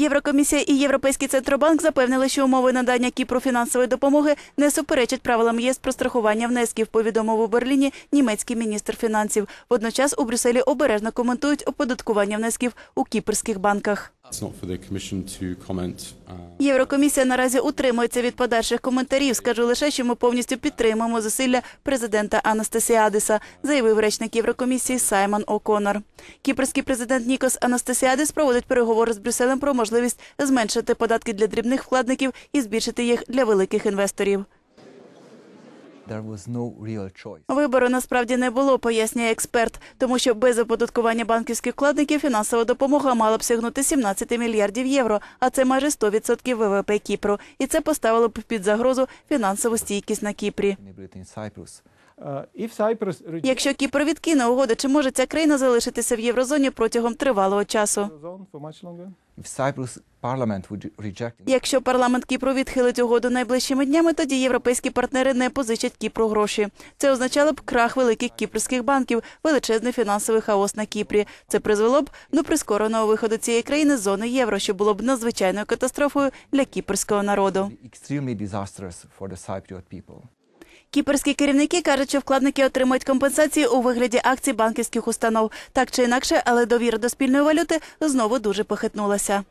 Єврокомісія і Європейський центробанк запевнили, що умови надання Кіпру фінансової допомоги не суперечать правилам ЄС про страхування внесків. Повідомив у Берліні німецький міністр фінансів. Водночас у Брюсселі обережно коментують оподаткування внесків у кіпрських банках. Uh, Єврокомісія наразі утримується від подальших коментарів. Скажу лише, що ми повністю підтримуємо зусилля президента Анастасіадиса, заявив речник Єврокомісії Саймон О'Конор. Кіпрський президент Нікос Анастасіадис проводить переговори з Брюсселем про можливість зменшити податки для дрібних вкладників і збільшити їх для великих інвесторів. Вибору насправді не було, пояснює експерт, тому що без оподаткування банківських вкладників фінансова допомога мала б сягнути 17 мільярдів євро, а це майже 100% ВВП Кіпру. І це поставило б під загрозу фінансову стійкість на Кіпрі. Uh, Якщо Кіпр відкине угоду, чи може ця країна залишитися в єврозоні протягом тривалого часу? Якщо парламент Кіпру відхилить угоду найближчими днями, тоді європейські партнери не позичать Кіпру гроші. Це означало б крах великих кіпрських банків, величезний фінансовий хаос на Кіпрі. Це призвело б до прискореного виходу цієї країни з зони євро, що було б надзвичайною катастрофою для кіпрського народу. Кіпрські керівники кажуть, що вкладники отримують компенсації у вигляді акцій банківських установ. Так чи інакше, але довіра до спільної валюти знову дуже похитнулася.